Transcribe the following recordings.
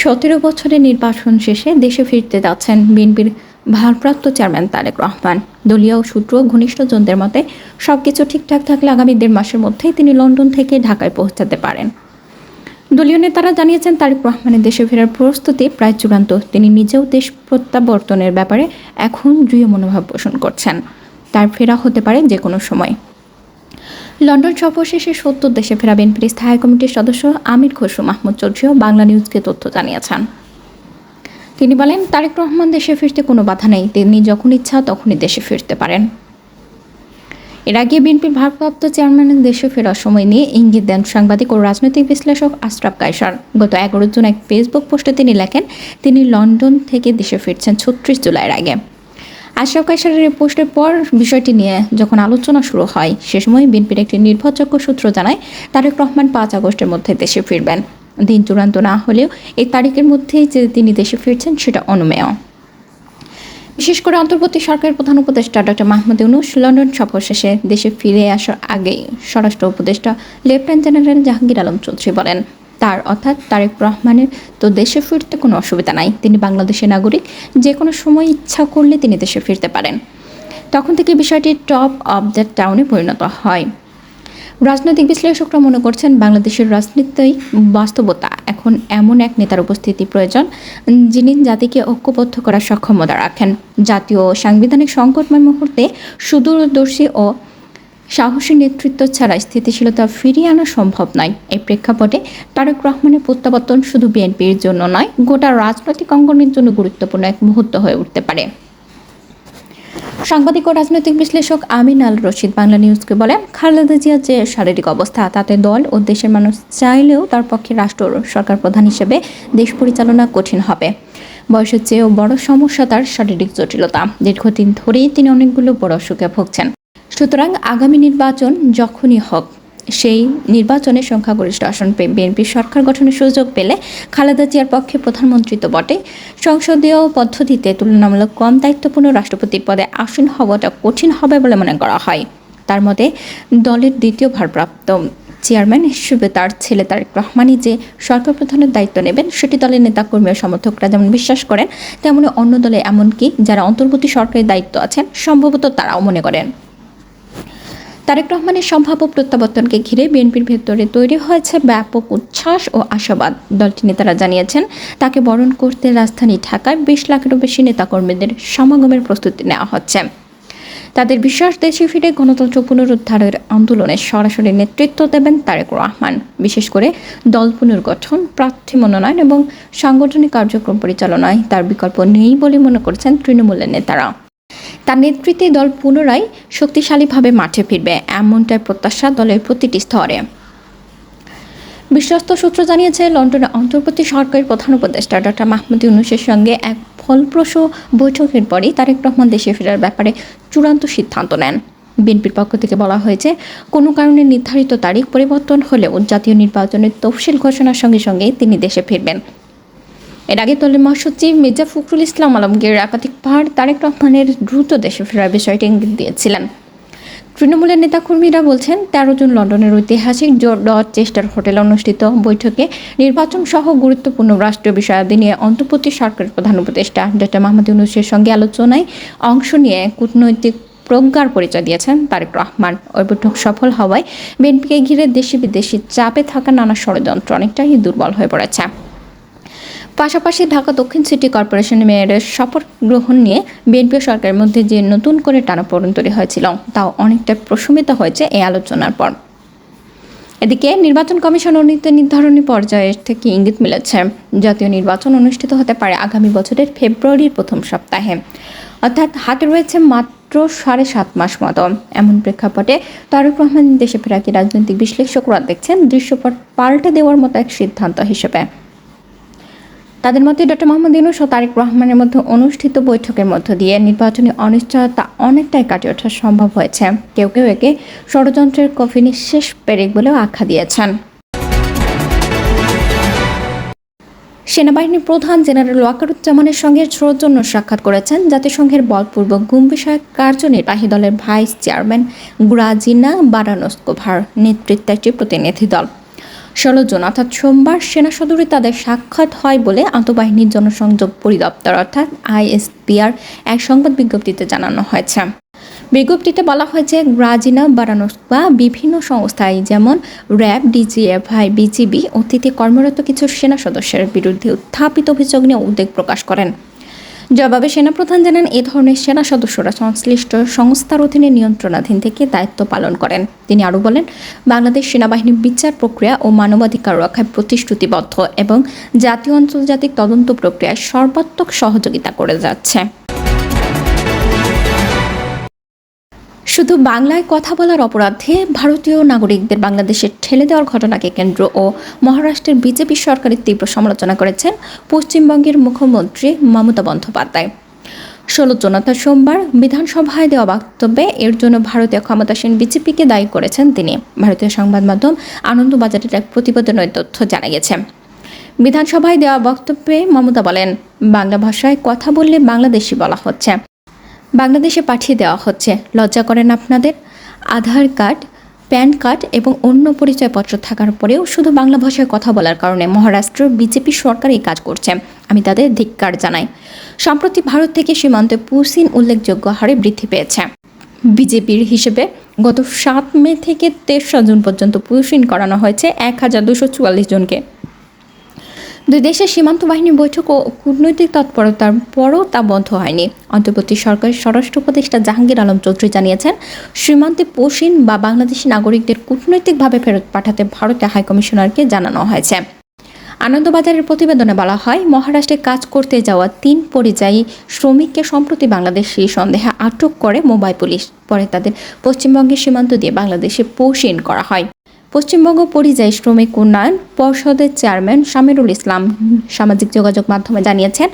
সতেরো বছরের নির্বাচন শেষে দেশে ফিরতে যাচ্ছেন বিএনপির ভারপ্রাপ্ত চেয়ারম্যান তারেক রহমান। দলীয় সূত্র ঘনিষ্ঠজনদের মতে, সবকিছু ঠিকঠাক থাকলে আগামী দেড় মাসের মধ্যেই তিনি লন্ডন থেকে ঢাকায় পৌঁছাতে পারেন। দলীয় নেতারা জানিয়েছেন, তারেক রহমানের দেশে ফেরার প্রস্তুতি প্রায় চূড়ান্ত। তিনি নিজেও দেশ প্রত্যাবর্তনের ব্যাপারে এখন দৃঢ় মনোভাব পোষণ করছেন। তার ফেরা হতে পারে যে কোনো সময়। লন্ডন সফর শেষে সত্তর দেশে ফেরা বিএনপির স্থায়ী কমিটির সদস্য আমির খসরু মাহমুদ চৌধুরীও বাংলা নিউজকে তথ্য জানিয়েছেন। তিনি বলেন, তারেক রহমান দেশে ফিরতে কোনো বাধা নেই। তিনি যখন ইচ্ছা তখনই দেশে ফিরতে পারেন। এর আগে বিএনপির ভারপ্রাপ্ত চেয়ারম্যানের দেশে ফেরার সময় নিয়ে ইঙ্গিত দেন সাংবাদিক ও রাজনৈতিক বিশ্লেষক আশরাফ কায়সার। গত এগারো জুন এক ফেসবুক পোস্টে তিনি লেখেন, তিনি লন্ডন থেকে দেশে ফিরছেন ছত্রিশ জুলাইয়ের আগে। আশরাফ কায়সারের এই পোস্টের পর বিষয়টি নিয়ে যখন আলোচনা শুরু হয়, সে সময় বিএনপির একটি নির্ভরযোগ্য সূত্র জানায়, তারেক রহমান পাঁচ আগস্টের মধ্যে দেশে ফিরবেন। দিন চূড়ান্ত না হলেও এই তারিখের মধ্যেই যে তিনি দেশে ফিরছেন, সেটা অনুমেয় বিশেষ করে অন্তর্বর্তী সরকারের প্রধান উপদেষ্টা ডক্টর মাহমুদ ইউনুস লন্ডন সফর শেষে দেশে ফিরে আসার আগেই স্বরাষ্ট্র উপদেষ্টা লেফটেন্যান্ট জেনারেল জাহাঙ্গীর আলম চৌধুরী বলেন তার, অর্থাৎ তারেক রহমানের। তো দেশে ফিরতে কোনো অসুবিধা নাই। তিনি বাংলাদেশের নাগরিক। যে কোনো সময় ইচ্ছা করলে তিনি দেশে ফিরতে পারেন। তখন থেকে বিষয়টি টপ অব দ্য টাউনে পরিণত হয়। রাজনৈতিক বিশ্লেষকরা মনে করছেন, বাংলাদেশের রাজনীতিই বাস্তবতা এখন এমন এক নেতার উপস্থিতি প্রয়োজন, যিনি জাতিকে ঐক্যবদ্ধ করার সক্ষমতা রাখেন। জাতীয় সাংবিধানিক সংকটময় মুহূর্তে সুদূরদর্শী ও সাহসী নেতৃত্ব ছাড়া স্থিতিশীলতা ফিরিয়ে আনা সম্ভব নয়। এই প্রেক্ষাপটে তারেক রহমানের প্রত্যাবর্তন শুধু বিএনপির জন্য নয়, গোটা রাজনৈতিক অঙ্গনের জন্য গুরুত্বপূর্ণ এক মুহূর্ত হয়ে উঠতে পারে। সাংবাদিক ও রাজনৈতিক বিশ্লেষক আমিন আল রশিদ বাংলা নিউজকে বলেন, খালেদা জিয়ার যে শারীরিক অবস্থা, তাতে দল ও দেশের মানুষ চাইলেও তার পক্ষে রাষ্ট্র সরকার প্রধান হিসেবে দেশ পরিচালনা কঠিন হবে। বয়সের চেয়েও বড় সমস্যা তার শারীরিক জটিলতা। দীর্ঘদিন ধরেই তিনি অনেকগুলো বড় অসুখে ভুগছেন। সুতরাং আগামী নির্বাচন যখনই হোক, সেই নির্বাচনে সংখ্যাগরিষ্ঠ আসন পেয়ে বিএনপি সরকার গঠনের সুযোগ পেলে খালেদা জিয়ার পক্ষে প্রধানমন্ত্রী তো বটে। সংসদীয় পদ্ধতিতে তুলনামূলক কম দায়িত্বপূর্ণ রাষ্ট্রপতির পদে আসীন হওয়াটা কঠিন হবে বলে মনে করা হয়। তার মতে, দলের দ্বিতীয় ভারপ্রাপ্ত চেয়ারম্যান হিসেবে তার ছেলে তারেক রহমানই যে সরকার প্রধানের দায়িত্ব নেবেন, সেটি দলের নেতাকর্মী ও সমর্থকরা যেমন বিশ্বাস করেন, তেমনি অন্য দলে এমনকি যারা অন্তর্বর্তী সরকারের দায়িত্ব আছেন, সম্ভবত তারাও মনে করেন। তারেক রহমানের সম্ভাব্য প্রত্যাবর্তনকে ঘিরে বিএনপির ভেতরে তৈরি হয়েছে ব্যাপক উচ্ছ্বাস ও আশাবাদ। দলটি নেতারা জানিয়েছেন, তাকে বরণ করতে রাজধানী ঢাকায় বিশ লাখেরও বেশি নেতাকর্মীদের সমাগমের প্রস্তুতি নেওয়া হচ্ছে। তাদের বিশ্বাস, দেশে ফিরে গণতন্ত্র পুনরুদ্ধারের আন্দোলনে সরাসরি নেতৃত্ব দেবেন তারেক রহমান। বিশেষ করে দল পুনর্গঠন, প্রার্থী মনোনয়ন এবং সাংগঠনিক কার্যক্রম পরিচালনায় তার বিকল্প নেই বলে মনে করছেন তৃণমূলের নেতারা। তার নেতৃত্বে দল পুনরায় শক্তিশালীভাবে মাঠে ফিরবে, এমনটাই প্রত্যাশা দলের প্রতিটি স্তরে। বিশ্বস্ত সূত্র জানিয়েছে, লন্ডনে অন্তর্বর্তী সরকারের প্রধান উপদেষ্টা ডক্টর মাহমুদ ইউনুসের সঙ্গে এক ফলপ্রসূ বৈঠকের পরই তারেক রহমান দেশে ফেরার ব্যাপারে চূড়ান্ত সিদ্ধান্ত নেন। বিএনপির পক্ষ থেকে বলা হয়েছে, কোনো কারণে নির্ধারিত তারিখ পরিবর্তন হলেও জাতীয় নির্বাচনের তফসিল ঘোষণার সঙ্গে সঙ্গে তিনি দেশে ফিরবেন। এর আগে দলের মহাসচিব মির্জা ফখরুল ইসলাম আলমগীর একাধিক পাহাড় তারেক রহমানের দ্রুত দেশে ফেরার বিষয়টি ইঙ্গিত দিয়েছিলেন। তৃণমূলের নেতাকর্মীরা বলছেন, তেরো জন লন্ডনের ঐতিহাসিক ডট চেস্টার হোটেলে অনুষ্ঠিত বৈঠকে নির্বাচন সহ গুরুত্বপূর্ণ রাষ্ট্রীয় বিষয়াদি নিয়ে অন্তর্বর্তী সরকারের প্রধান উপদেষ্টা ডক্টর মাহমুদ ইউনুসের সঙ্গে আলোচনায় অংশ নিয়ে কূটনৈতিক প্রজ্ঞার পরিচয় দিয়েছেন তারেক রহমান। ওই বৈঠক সফল হওয়ায় বিএনপিকে ঘিরে দেশি বিদেশি চাপে থাকা নানা ষড়যন্ত্র অনেকটাই দুর্বল হয়ে পড়েছে। পাশাপাশি ঢাকা দক্ষিণ সিটি কর্পোরেশনের মেয়রের শপথ গ্রহণ নিয়ে বিএনপি সরকারের মধ্যে যে নতুন করে টানাপোড়েন তৈরি হয়েছিল, তাও অনেকটা প্রশমিত হয়েছে এই আলোচনার পর। এদিকে নির্বাচন কমিশন নীতি নির্ধারণী পর্যায়ের থেকে ইঙ্গিত মিলেছে, জাতীয় নির্বাচন অনুষ্ঠিত হতে পারে আগামী বছরের ফেব্রুয়ারির প্রথম সপ্তাহে। অর্থাৎ হাতে রয়েছে মাত্র সাড়ে সাত মাস মতো। এমন প্রেক্ষাপটে তারেক রহমান দেশে ফেরাকে রাজনৈতিক বিশ্লেষকরা দেখছেন দৃশ্যপট পাল্টে দেওয়ার মতো এক সিদ্ধান্ত হিসেবে। তাদের মধ্যে ডক্টর মোহাম্মদ ইউনুস ও তারেক রহমানের মধ্যে অনুষ্ঠিত বৈঠকের মধ্য দিয়ে নির্বাচনী অনিশ্চয়তা অনেকটাই কাটিয়ে ওঠা সম্ভব হয়েছে। কেউ কেউ একে ষড়যন্ত্রের কফিনি শেষ পেরেক বলেও আখ্যা দিয়েছেন। সেনাবাহিনীর প্রধান জেনারেল ওয়াকারুজ্জামানের সঙ্গে সৌজন্য সাক্ষাৎ করেছেন জাতিসংঘের বলপূর্বক গুম বিষয়ক কার্যনির্বাহী দলের ভাইস চেয়ারম্যান গ্রাজিনা বারানস্কোভার নেতৃত্বে একটি প্রতিনিধি দল। ষোলো জুন। অর্থাৎ সোমবার সেনা সদরে তাদের সাক্ষাৎ হয় বলে আন্তঃবাহিনীর জনসংযোগ পরিদপ্তর, অর্থাৎ আইএসপিআর এক সংবাদ বিজ্ঞপ্তিতে জানানো হয়েছে। বিজ্ঞপ্তিতে বলা হয়েছে, গ্রাজিনা বারানস বা বিভিন্ন সংস্থায় যেমন র্যাব, ডিজিএফআই, বিজিবি অতীতে কর্মরত কিছু সেনা সদস্যের বিরুদ্ধে উত্থাপিত অভিযোগ নিয়ে উদ্বেগ প্রকাশ করেন। জবাবে সেনাপ্রধান জানান, এ ধরনের সেনা সদস্যরা সংশ্লিষ্ট সংস্থার অধীনে নিয়ন্ত্রণাধীন থেকে দায়িত্ব পালন করেন। তিনি আরও বলেন, বাংলাদেশ সেনাবাহিনীর বিচার প্রক্রিয়া ও মানবাধিকার রক্ষায় প্রতিশ্রুতিবদ্ধ এবং জাতীয় আন্তর্জাতিক তদন্ত প্রক্রিয়ায় সর্বাত্মক সহযোগিতা করে যাচ্ছে। শুধু বাংলায় কথা বলার অপরাধে ভারতীয় নাগরিকদের বাংলাদেশে ঠেলে দেওয়ার ঘটনাকে কেন্দ্র ও মহারাষ্ট্রের বিজেপি সরকারের তীব্র সমালোচনা করেছেন পশ্চিমবঙ্গের মুখ্যমন্ত্রী মমতা বন্দ্যোপাধ্যায়। ষোলো জনতা সোমবার বিধানসভায় দেওয়া বক্তব্যে এর জন্য ভারতীয় ক্ষমতাসীন বিজেপিকে দায়ী করেছেন তিনি। ভারতীয় সংবাদ মাধ্যম আনন্দবাজারের এক প্রতিবেদনের তথ্য জানা গেছে। বিধানসভায় দেওয়া বক্তব্যে মমতা বলেন, বাংলা ভাষায় কথা বললে বাংলাদেশি বলা হচ্ছে। বাংলাদেশে পাঠিয়ে দেওয়া হচ্ছে। লজ্জা করেন আপনাদের? আধার কার্ড, প্যান কার্ড এবং অন্য পরিচয়পত্র থাকার পরেও শুধু বাংলা ভাষায় কথা বলার কারণে মহারাষ্ট্র বিজেপি সরকার এই কাজ করছে, আমি তাদের ধিক্কার জানাই। সম্প্রতি ভারত থেকে সীমান্তে পুসিন উল্লেখযোগ্য হারে বৃদ্ধি পেয়েছে। বিজেপির হিসেবে গত সাত মে থেকে তেসরা জুন পর্যন্ত পুসিন করানো হয়েছে এক হাজার দুশো চুয়াল্লিশ জনকে। দুই দেশের সীমান্ত বাহিনীর বৈঠক ও কূটনৈতিক তৎপরতার পরও তা বন্ধ হয়নি। অন্তর্বর্তী সরকারের স্বরাষ্ট্র উপদেষ্টা জাহাঙ্গীর আলম চৌধুরী জানিয়েছেন, সীমান্তে পশ্চিম বা বাংলাদেশি নাগরিকদের কূটনৈতিকভাবে ফেরত পাঠাতে ভারতের হাইকমিশনারকে জানানো হয়েছে। আনন্দবাজারের প্রতিবেদনে বলা হয়, মহারাষ্ট্রে কাজ করতে যাওয়া তিন পরিযায়ী শ্রমিককে সম্প্রতি বাংলাদেশি সন্দেহে আটক করে মোবাইল পুলিশ। পরে তাদের পশ্চিমবঙ্গের সীমান্ত দিয়ে বাংলাদেশে পৌঁছিন করা হয়। পশ্চিমবঙ্গ পরিযায়ী শ্রমিক উন্নয়ন পর্ষদের চেয়ারম্যান শামিরুল ইসলাম সামাজিক যোগাযোগ মাধ্যমে জানিয়েছেন,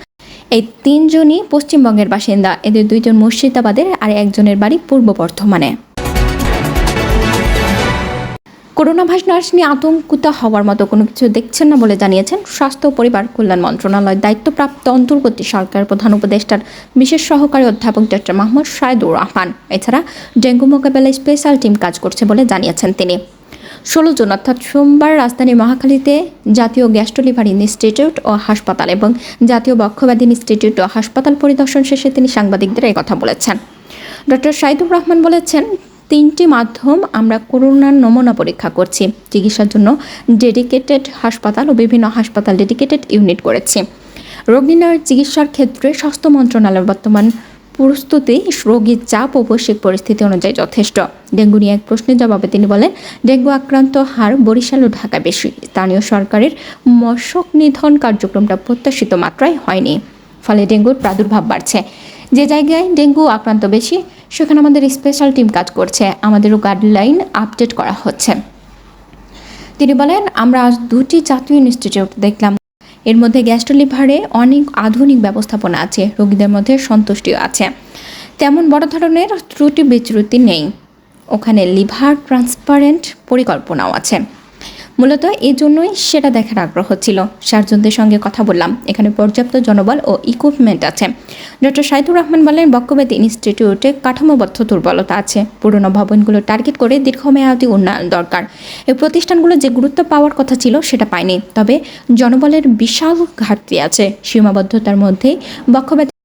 এই তিনজনই পশ্চিমবঙ্গের বাসিন্দা। এদের দুইজন মুর্শিদাবাদের আর একজনের বাড়ি পূর্ব বর্ধমানে। করোনা ভাইরাস নিয়ে আতঙ্কিত হওয়ার মতো কোনো কিছু দেখছেন না বলে জানিয়েছেন স্বাস্থ্য পরিবার কল্যাণ মন্ত্রণালয়ের দায়িত্বপ্রাপ্ত অন্তর্বর্তী সরকার প্রধান উপদেষ্টার বিশেষ সহকারী অধ্যাপক ডক্টর মাহমুদ সাইদুর রহমান। এছাড়া ডেঙ্গু মোকাবেলায় স্পেশাল টিম কাজ করছে বলে জানিয়েছেন তিনি। ষোলো জুন, অর্থাৎ সোমবার রাজধানী মহাখালীতে জাতীয় গ্যাস্ট্রো লিভার ইনস্টিটিউট ও হাসপাতাল এবং জাতীয় বক্ষব্যাধি ইনস্টিটিউট ও হাসপাতাল পরিদর্শন শেষে তিনি সাংবাদিকদের এই কথা বলেছেন। ডক্টর সাইদুর রহমান বলেছেন, তিনটি মাধ্যম আমরা করোনার নমুনা পরীক্ষা করছি, চিকিৎসার জন্য ডেডিকেটেড হাসপাতাল ও বিভিন্ন হাসপাতাল ডেডিকেটেড ইউনিট করেছি। রোগীর চিকিৎসার ক্ষেত্রে স্বাস্থ্য মন্ত্রণালয়ের বর্তমান প্রস্তুতি রোগীর চাপ ও বৈশ্বিক পরিস্থিতি অনুযায়ী যথেষ্ট। ডেঙ্গু নিয়ে এক প্রশ্নের জবাবে তিনি বলেন, ডেঙ্গু আক্রান্ত হার বরিশাল ও ঢাকা বেশি। স্থানীয় সরকারের মশক নিধন কার্যক্রমটা প্রত্যাশিত মাত্রায় হয়নি। ফলে ডেঙ্গুর প্রাদুর্ভাব বাড়ছে। যে জায়গায় ডেঙ্গু আক্রান্ত বেশি, সেখানে আমাদের স্পেশাল টিম কাজ করছে। আমাদেরও গাইডলাইন আপডেট করা হচ্ছে। তিনি বলেন, আমরা আজ দুটি জাতীয় ইনস্টিটিউট দেখলাম। এর মধ্যে গ্যাস্ট্রোলিভারে অনেক আধুনিক ব্যবস্থাপনা আছে, রোগীদের মধ্যে সন্তুষ্টিও আছে। তেমন বড় ধরনের ত্রুটি বিচ্যুতি নেই। ওখানে লিভার ট্রান্সপারেন্ট পরিকল্পনাও আছে। মূলত এই জন্যই সেটা দেখার আগ্রহ ছিল। সার্জনদের সঙ্গে কথা বললাম। এখানে পর্যাপ্ত জনবল ও ইকুইপমেন্ট আছে। ডক্টর সাইদুর রহমান বলেন বক্কবেদ ইনস্টিটিউটে কাঠামোবদ্ধ দুর্বলতা আছে। পুরনো ভবনগুলো টার্গেট করে দীর্ঘমেয়াদী উন্নয়ন দরকার। এই প্রতিষ্ঠানগুলো যে গুরুত্ব পাওয়ার কথা ছিল, সেটা পায়নি। তবে জনবলের বিশাল ঘাটতি আছে। সীমাবদ্ধতার মধ্যেই বক্ষব্যাধি